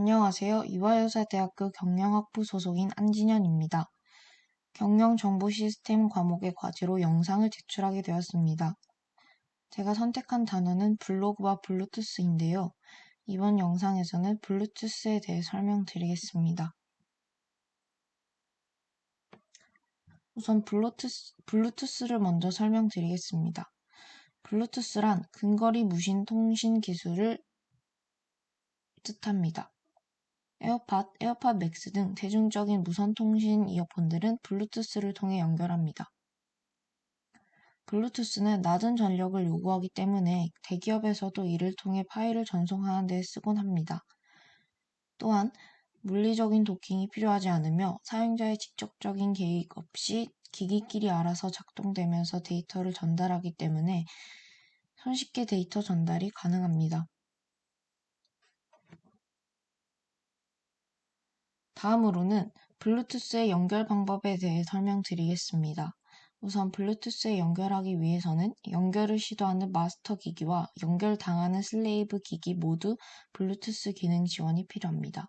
안녕하세요. 이화여자대학교 경영학부 소속인 안진현입니다. 경영정보시스템 과목의 과제로 영상을 제출하게 되었습니다. 제가 선택한 단어는 블로그와 블루투스인데요. 이번 영상에서는 블루투스에 대해 설명드리겠습니다. 우선 블루투스, 블루투스를 먼저 설명드리겠습니다. 블루투스란 근거리 무신 통신 기술을 뜻합니다. 에어팟, 에어팟 맥스 등 대중적인 무선 통신 이어폰들은 블루투스를 통해 연결합니다. 블루투스는 낮은 전력을 요구하기 때문에 대기업에서도 이를 통해 파일을 전송하는 데 쓰곤 합니다. 또한 물리적인 도킹이 필요하지 않으며 사용자의 직접적인 개입 없이 기기끼리 알아서 작동되면서 데이터를 전달하기 때문에 손쉽게 데이터 전달이 가능합니다. 다음으로는 블루투스의 연결 방법에 대해 설명드리겠습니다. 우선 블루투스에 연결하기 위해서는 연결을 시도하는 마스터 기기와 연결당하는 슬레이브 기기 모두 블루투스 기능 지원이 필요합니다.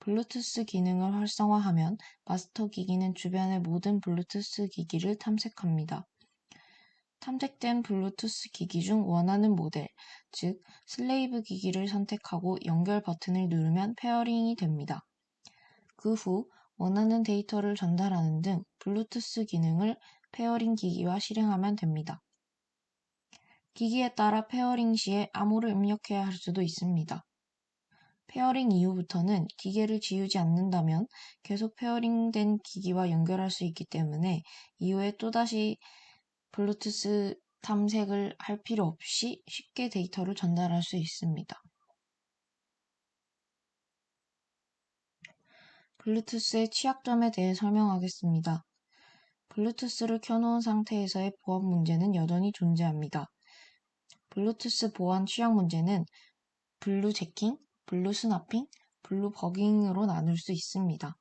블루투스 기능을 활성화하면 마스터 기기는 주변의 모든 블루투스 기기를 탐색합니다. 탐색된 블루투스 기기 중 원하는 모델, 즉 슬레이브 기기를 선택하고 연결 버튼을 누르면 페어링이 됩니다. 그 후 원하는 데이터를 전달하는 등 블루투스 기능을 페어링 기기와 실행하면 됩니다. 기기에 따라 페어링 시에 암호를 입력해야 할 수도 있습니다. 페어링 이후부터는 기계를 지우지 않는다면 계속 페어링된 기기와 연결할 수 있기 때문에 이후에 또다시 블루투스 탐색을 할 필요 없이 쉽게 데이터를 전달할 수 있습니다. 블루투스의 취약점에 대해 설명하겠습니다. 블루투스를 켜놓은 상태에서의 보안 문제는 여전히 존재합니다. 블루투스 보안 취약 문제는 블루 제킹, 블루 스나핑, 블루 버깅으로 나눌 수 있습니다.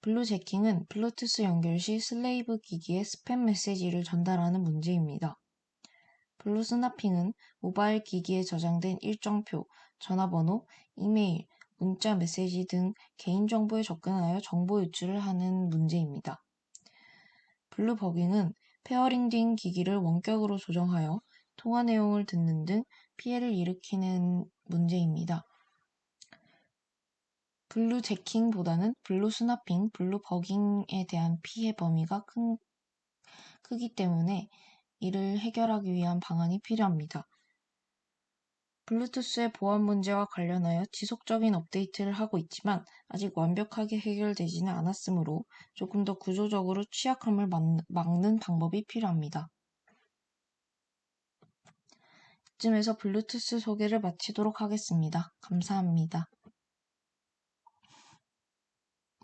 블루 제킹은 블루투스 연결 시 슬레이브 기기에 스팸 메시지를 전달하는 문제입니다. 블루 스나핑은 모바일 기기에 저장된 일정표, 전화번호, 이메일, 문자 메시지 등 개인정보에 접근하여 정보 유출을 하는 문제입니다. 블루버깅은 페어링된 기기를 원격으로 조정하여 통화 내용을 듣는 등 피해를 일으키는 문제입니다. 블루 제킹보다는 블루 스나핑, 블루 버깅에 대한 피해 범위가 큰, 크기 때문에 이를 해결하기 위한 방안이 필요합니다. 블루투스의 보안 문제와 관련하여 지속적인 업데이트를 하고 있지만 아직 완벽하게 해결되지는 않았으므로 조금 더 구조적으로 취약함을 막는 방법이 필요합니다. 이쯤에서 블루투스 소개를 마치도록 하겠습니다. 감사합니다.